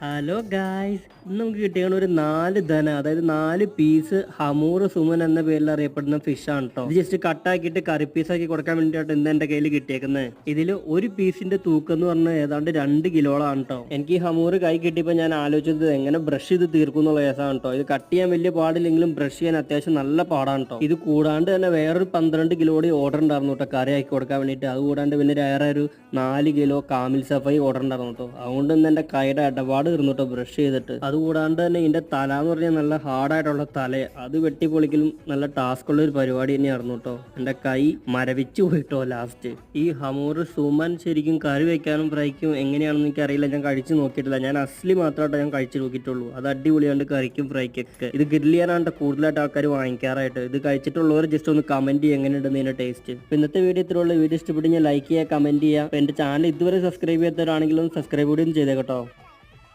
Hello guys ഇന്ന് നമുക്ക് കിട്ടിയാണ് ഒരു നാല് ധന അതായത് നാല് പീസ് ഹമൂർ സുമൻ എന്ന പേരിൽ അറിയപ്പെടുന്ന ഫിഷ് ആണ് കേട്ടോ ഇത് ജസ്റ്റ് കട്ടാക്കിയിട്ട് കറി പീസാക്കി കൊടുക്കാൻ വേണ്ടിയിട്ട് ഇന്ന് എന്റെ കയ്യിൽ കിട്ടിയേക്കുന്നത്. ഇതിൽ ഒരു പീസിന്റെ തൂക്കം എന്ന് പറഞ്ഞാൽ ഏതാണ്ട് രണ്ട് കിലോളാണ് കേട്ടോ എനിക്ക് ഈ ഹമൂർ കൈ കിട്ടിയപ്പോൾ ഞാൻ ആലോചിച്ചത് എങ്ങനെ ബ്രഷ് ചെയ്ത് തീർക്കും എന്നുള്ള കേസാണ് കേട്ടോ ഇത് കട്ട് ചെയ്യാൻ വലിയ പാടില്ലെങ്കിലും ബ്രഷ് ചെയ്യാൻ അത്യാവശ്യം നല്ല പാടാണ് കേട്ടോ ഇത് കൂടാണ്ട് തന്നെ വേറൊരു പന്ത്രണ്ട് കിലോയുടെ ഓർഡർ ഉണ്ടായിരുന്നു കേട്ടോ കറി ആക്കി കൊടുക്കാൻ വേണ്ടിയിട്ട്. അത് കൂടാണ്ട് പിന്നെ വേറെ ഒരു നാല് കിലോ കാമിൽ സഫായി ഓർഡർ ഉണ്ടായിരുന്നു കേട്ടോ അതുകൊണ്ട് ഇന്ന് എന്റെ കൈയുടെ ഇടപാട് തീർന്നു കേട്ടോ ബ്രഷ് ചെയ്തിട്ട്. അതുകൂടാണ്ട് തന്നെ ഇതിന്റെ തല എന്ന് പറഞ്ഞാൽ നല്ല ഹാർഡായിട്ടുള്ള തല അത് വെട്ടിപ്പൊളിക്കലും നല്ല ടാസ്ക് ഉള്ള ഒരു പരിപാടി തന്നെയായിരുന്നു കേട്ടോ. എന്റെ കൈ മരവിച്ചു പോയിട്ടോ ലാസ്റ്റ് ഈ ഹമൂർ സുമൻ ശരിക്കും കറി വെക്കാനും ഫ്രൈക്കും എങ്ങനെയാണെന്ന് എനിക്ക് അറിയില്ല ഞാൻ കഴിച്ചു നോക്കിയിട്ടില്ല. ഞാൻ അസ്ലി മാത്രമായിട്ട് ഞാൻ കഴിച്ചു നോക്കിയിട്ടുള്ളൂ. അത് അടിപൊളിയാണ്ട് കറിക്കും ഫ്രൈക്കൊക്കെ ഇത് ഗ്രില്ല് കൂടുതലായിട്ട് ആൾക്കാർ വാങ്ങിക്കാറായിട്ട്. ഇത് കഴിച്ചിട്ടുള്ളവർ ജസ്റ്റ് ഒന്ന് കമന്റ് ചെയ്യുക എങ്ങനെയുണ്ടെന്ന് നിന്റെ ടേസ്റ്റ് ഇന്നത്തെ വീഡിയോ ഇത്രയുള്ള വീഡിയോ ഇഷ്ടപ്പെട്ട് ഞാൻ ലൈക്ക് ചെയ്യുക കമന്റ് ചെയ്യുക. എന്റെ ചാനൽ ഇതുവരെ സബ്സ്ക്രൈബ് ചെയ്യാത്തവരാണെങ്കിലും സബ്സ്ക്രൈബ് കൂടി ഒന്ന് ചെയ്തേക്കട്ടോ